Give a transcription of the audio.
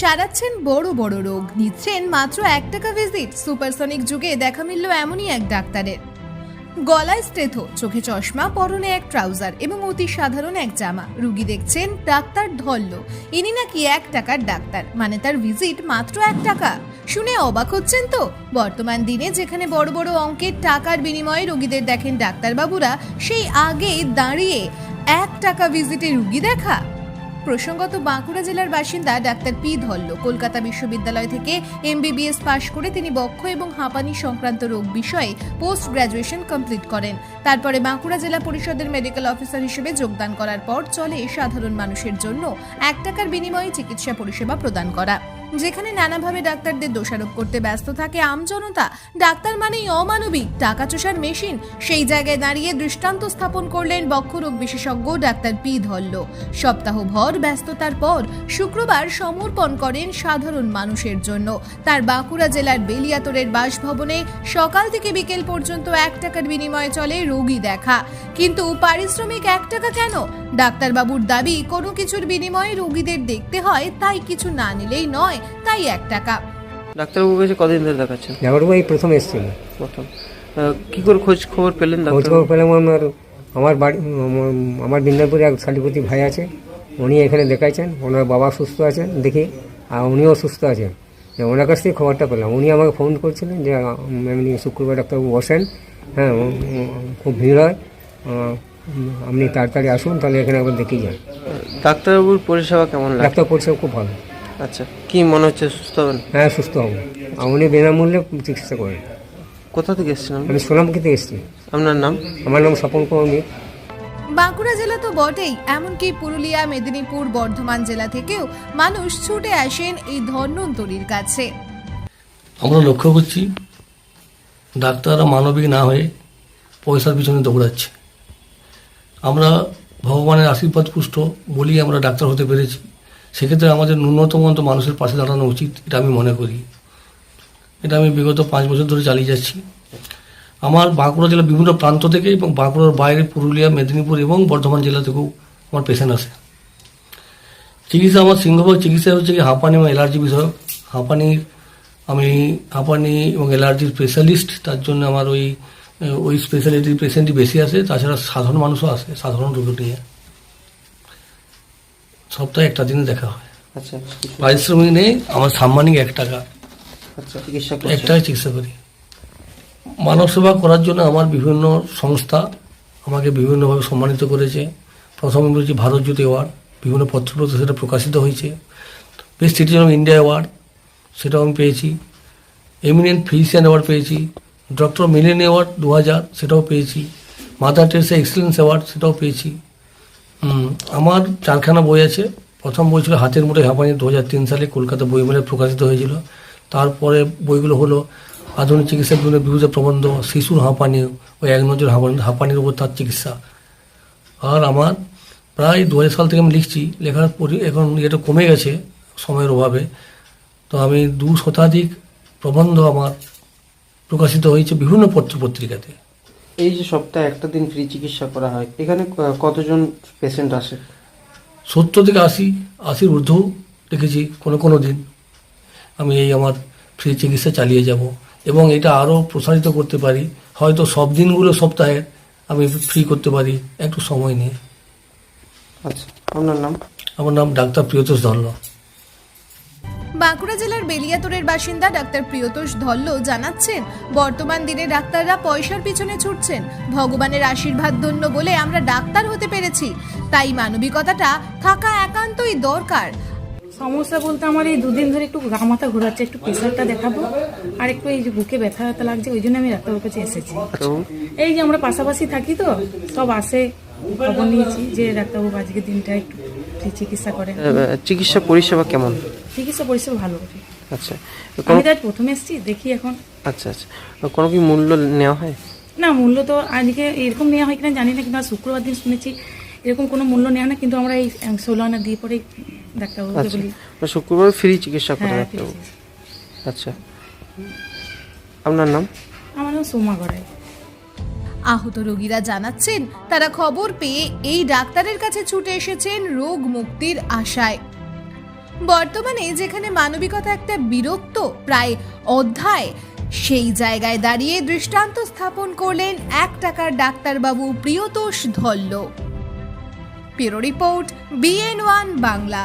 সারাচ্ছেন বড় বড় রোগ। নিচ্ছেন মাত্র এক টাকা ভিজিট সুপারসনিক যুগে দেখা মিলল এমনই এক ডাক্তারের। গলায় স্টেথো চোখে চশমা, পরনে এক ট্রাউজার এবং অতি সাধারণ এক জামা। রুগী দেখছেন ডাক্তার ধরল ইনি নাকি এক টাকার ডাক্তার। মানে তার ভিজিট মাত্র এক টাকা। শুনে অবাক হচ্ছেন তো? বর্তমান দিনে যেখানে বড় বড় অঙ্কের টাকার বিনিময়ে রোগীদের দেখেন ডাক্তারবাবুরা, সেই আগে দাঁড়িয়ে এক টাকা ভিজিটে রুগী দেখা। প্রসঙ্গত বাঁকুড়া জেলার বাসিন্দা ডাক্তার পি ধল্ল। কলকাতা বিশ্ববিদ্যালয় থেকে এমবিবিএস পাশ করে তিনি বক্ষ এবং হাঁপানি সংক্রান্ত রোগ বিষয়ে পোস্ট গ্রাজুয়েশন কমপ্লিট করেন। তারপরে বাঁকুড়া জেলা পরিষদের মেডিকেল অফিসার হিসেবে যোগদান করার পর চলে সাধারণ মানুষের জন্য এক টাকার বিনিময়ে চিকিৎসা পরিষেবা প্রদান করা। যেখানে নানাভাবে ডাক্তারদের দোষারোপ করতে ব্যস্ত থাকে আমজনতা ডাক্তার মানেই অমানবিক, টাকা চোষার মেশিন। সেই জায়গায় দাঁড়িয়ে দৃষ্টান্ত স্থাপন করলেন বক্ষরোগ বিশেষজ্ঞ ডাক্তার পি ধল্ল। সপ্তাহভর ব্যস্ততার পর শুক্রবার সমর্পণ করেন সাধারণ মানুষের জন্য। তার বাঁকুড়া জেলার বেলিয়াতরের বাসভবনে সকাল থেকে বিকেল পর্যন্ত এক টাকার বিনিময়ে চলে রোগী দেখা। কিন্তু পারিশ্রমিক এক টাকা কেন? ডাক্তারবাবুর দাবি কোনো কিছুর বিনিময়ে রোগীদের দেখতে হয় তাই কিছু না নিলেই নয় তাই এক টাকা। ডাক্তারবাবুর কাছে কদিন ধরে দেখাচ্ছেন। ডাক্তারবাবু এই প্রথম এসেছিল। প্রথম। কি করে খোঁজ খবর পেলেন খোঁজ খবর পেলাম আমার আমার বাড়ি আমার- আমার এক শালীপতি ভাই আছে। উনি এখানে দেখাইছেন ওনার বাবা সুস্থ আছেন দেখি আর উনিও সুস্থ আছেন। ওনার কাছ থেকে খবরটা পেলাম। উনি আমাকে ফোন করছিলেন যে এমনি শুক্রবার ডাক্তারবাবু বসেন। হ্যাঁ খুব ভিড় হয়। আপনি তাড়াতাড়ি আসুন তাহলে এখানে একবার দেখেই যান। ডাক্তারবাবুর পরিষেবা কেমন লাগে? ডাক্তার পরিষেবা খুব ভালো। আচ্ছা কি মনে হচ্ছে সুস্থ হবেন? হ্যাঁ সুস্থ হব। উনি বিনামূল্যে চিকিৎসা করেন। কোথা থেকে এসেছেন আপনি? আমি সোনামুখী থেকে এসেছি। আপনার নাম? আমার নাম স্বপন কুমার। বাঁকুড়া জেলা তো বটেই এমনকি পুরুলিয়া মেদিনীপুর বর্ধমান জেলা থেকেও মানুষ ছুটে আসেন এই ধন্বন্তরীর কাছে। আমরা লক্ষ্য করছি ডাক্তাররা মানবিক না হয়ে পয়সার পিছনে দৌড়াচ্ছে। আমরা ভগবানের আশীর্বাদ পুষ্ট বলি আমরা ডাক্তার হতে পেরেছি। সেক্ষেত্রে আমাদের ন্যূনতম অন্ত মানুষের পাশে দাঁড়ানো উচিত, এটা আমি মনে করি। এটা আমি বিগত পাঁচ বছর ধরে চালিয়ে যাচ্ছি। আমার বাঁকুড়া জেলার বিভিন্ন প্রান্ত থেকে এবং বাঁকুড়ার বাইরে পুরুলিয়া, মেদিনীপুর এবং বর্ধমান জেলা থেকেও আমার পেশেন্ট আসে। চিকিৎসা আমার সিংহভাগ চিকিৎসা হচ্ছে কি হাঁপানি এবং অ্যালার্জি বিষয়ক। হাঁপানির আমি হাঁপানি এবং অ্যালার্জির স্পেশালিস্ট তার জন্য আমার ওই ওই স্পেশালিটির পেশেন্টই বেশি আসে তাছাড়া সাধারণ মানুষও আসে সাধারণ রোগ নিয়ে। সপ্তাহে একটা দিনে দেখা হয়। আচ্ছা পারিশ্রমিক নেই আমার সাম্মানিক এক টাকা। আচ্ছা চিকিৎসা এক টাকায় চিকিৎসা করি। মানব সেবা করার জন্য আমার বিভিন্ন সংস্থা আমাকে বিভিন্নভাবে সম্মানিত করেছে। প্রথমে বলছি ভারত জ্যোতি অ্যাওয়ার্ড বিভিন্ন পত্রপত্রে সেটা প্রকাশিত হয়েছে। Best citizen of India award সেটাও আমি পেয়েছি। এমিনেন্ট ফিজিশিয়ান অ্যাওয়ার্ড পেয়েছি। ডক্টর মিলেন অ্যাওয়ার্ড দু হাজার সেটাও পেয়েছি। মাদার টেরেসা এক্সেলেন্স অ্যাওয়ার্ড সেটাও পেয়েছি। আমার চারখানা বই আছে। প্রথম বই ছিল হাতের মুঠে হাঁপানি দু হাজার তিন সালে কলকাতা বইমেলে প্রকাশিত হয়েছিল। তারপরে বইগুলো হলো আধুনিক চিকিৎসার জন্য বিভূত প্রবন্ধ, শিশুর হাঁপানি ওই এক নজর হাঁপানি, হাঁপানির উপর তার চিকিৎসা। আর আমার প্রায় দু হাজার সাল থেকে আমি লিখছি, লেখার পরি, এখন এটা কমে গেছে সময়ের অভাবে। তো আমি দু শতাধিক প্রবন্ধ আমার প্রকাশিত হয়েছে বিভিন্ন পত্র পত্রিকাতে। এই যে সপ্তাহে একটা দিন ফ্রি চিকিৎসা করা হয় এখানে কতজন পেশেন্ট আসে? সত্তর থেকে আশি আশির ঊর্ধ্ব দেখেছি কোনো কোনো দিন। আমি এই আমার ফ্রি চিকিৎসা চালিয়ে যাব এবং এটা আরও প্রসারিত করতে পারি। হয়তো সব দিনগুলো সপ্তাহে আমি ফ্রি করতে পারি একটু সময় নিয়ে। আচ্ছা আপনার নাম? আমার নাম ডাক্তার প্রিয়তোষ ধল্ল বাঁকুড়া জেলার বেলিয়াতরের বাসিন্দা ডাক্তার প্রিয়তোষ ধল্ল জানাচ্ছেন বর্তমান দিনে ডাক্তাররা পয়সার পিছনে ছুটছেন। ভগবানের আশীর্বাদ ধন্য বলে আমরা ডাক্তার হতে পেরেছি। তাই মানবিকতাটা থাকা একান্তই দরকার। সমস্যা বলতে আমার এই দুদিন ধরে একটু গা মাথা ঘোরাচ্ছে একটু প্রেশারটা দেখাবো। আর একটু এই যে বুকে ব্যথা ব্যথা লাগছে ওই জন্য আমি ডাক্তারবাবুর কাছে এসেছি। এই যে আমরা পাশাপাশি থাকি তো সব আসে খবর নিয়েছি যে ডাক্তারবাবু আজকে দিনটা একটু ফ্রি চিকিৎসা করেন? চিকিৎসা পরিষেবা কেমন? চিকিৎসা পরিষেবা ভালো। আচ্ছা। আমি আজ প্রথমে এসেছি দেখি এখন। আচ্ছা আচ্ছা। কোনো কি মূল্য নেওয়া হয়? না মূল্য তো আজকে এরকম নেওয়া হয় কিনা জানি না কিন্তু শুক্রবার দিন শুনেছি এরকম কোনো মূল্য নেওয়া না কিন্তু আমরা এই ষোলো আনা দিয়ে পরে ডাক্তারবাবুকে আচ্ছা। বলি। শুক্রবার ফ্রি চিকিৎসা করে হ্যাঁ ডাক্তারবাবু। আচ্ছা। আপনার নাম? আমার নাম সোমা গড়াই। আহত রোগীরা জানাচ্ছেন, তারা খবর পেয়ে এই ডাক্তারের কাছে ছুটে এসেছেন রোগ মুক্তির আশায়। বর্তমানে যেখানে মানবিকতা একটা বিরক্ত প্রায় অধ্যায়, সেই জায়গায় দাঁড়িয়ে দৃষ্টান্ত স্থাপন করলেন এক টাকার ডাক্তারবাবু Priyatosh Dhalla. Bureau report BN one Bangla.